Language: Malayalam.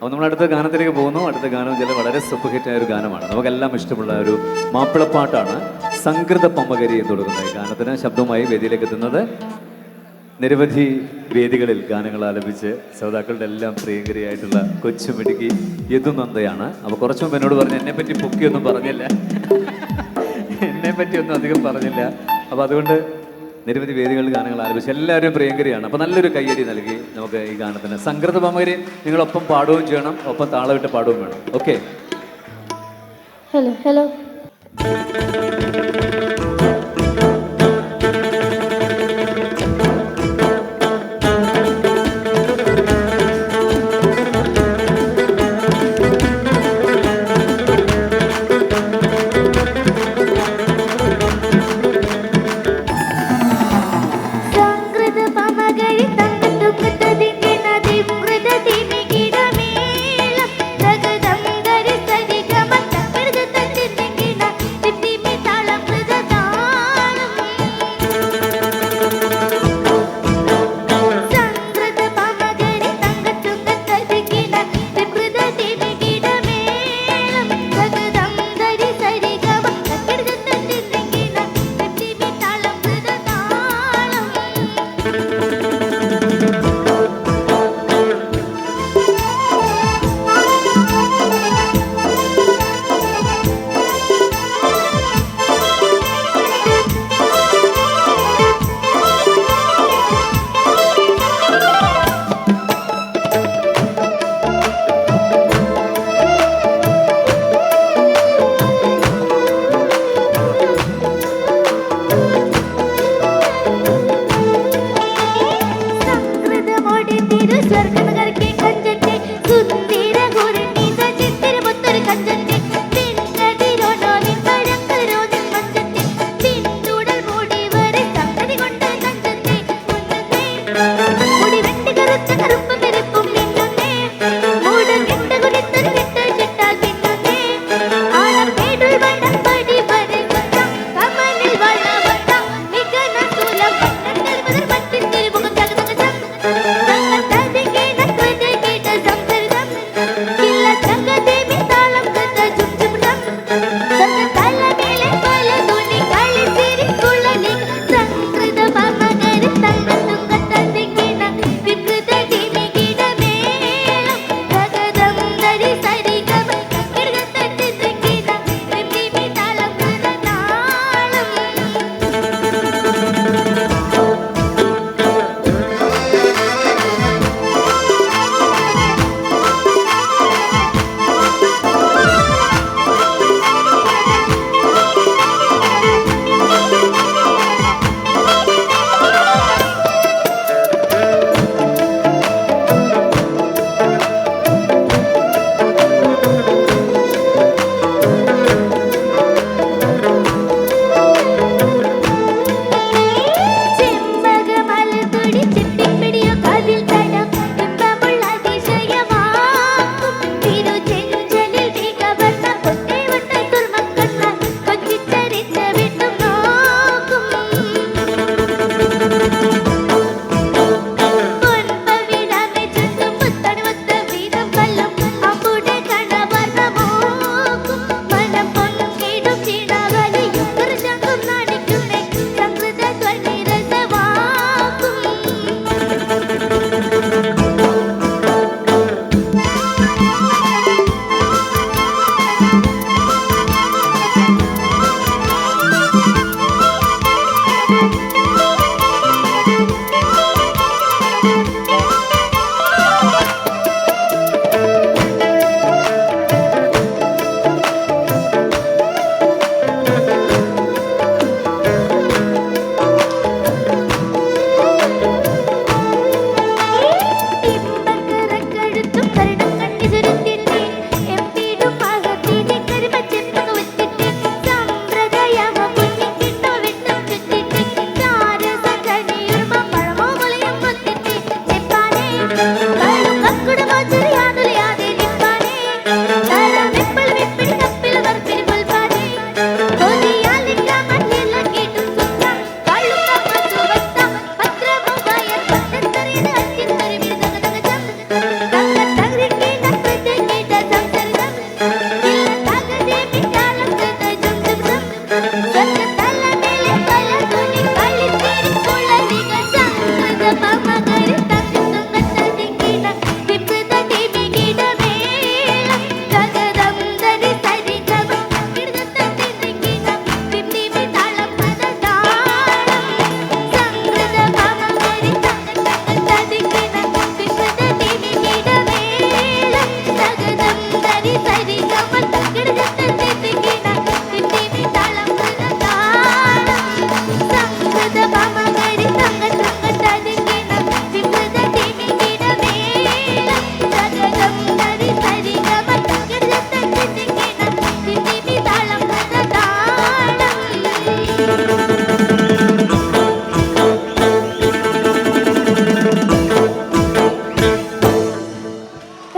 അപ്പോൾ നമ്മൾ അടുത്ത ഗാനത്തിലേക്ക് പോകുന്നു. അടുത്ത ഗാനം ചില വളരെ സൂപ്പർ ആയ ഒരു ഗാനമാണ്. നമുക്കെല്ലാം ഇഷ്ടമുള്ള ഒരു മാപ്പിളപ്പാട്ടാണ് സംകൃത പമ്മകരി എന്ന് തുടങ്ങുന്നത് ഗാനത്തിന് ശബ്ദവുമായി വേദിയിലേക്ക് എത്തുന്നത് നിരവധി വേദികളിൽ ഗാനങ്ങൾ ആലപിച്ച് ശ്രോതാക്കളുടെ എല്ലാം പ്രിയങ്കരിയായിട്ടുള്ള കൊച്ചുമിടുക്കി യദുനന്ദയാണ് അപ്പോൾ കുറച്ചു മുമ്പ് എന്നോട് പറഞ്ഞു എന്നെ പറ്റി പൊക്കിയൊന്നും പറഞ്ഞില്ല. എന്നെ പറ്റി ഒന്നും അധികം പറഞ്ഞില്ല. അപ്പോൾ അതുകൊണ്ട് നിരവധി വേദികളിൽ ഗാനങ്ങൾ ആലപിച്ച് എല്ലാവരും പ്രിയങ്കരിയാണ്. അപ്പോൾ നല്ലൊരു കയ്യടി നൽകി നമുക്ക് ഈ ഗാനത്തിന്. സംഗ്രത പമ്മകരി നിങ്ങളൊപ്പം പാടുകയും ചെയ്യണം. ഒപ്പം താളമിട്ട് പാടുകയും വേണം. Okay hello hello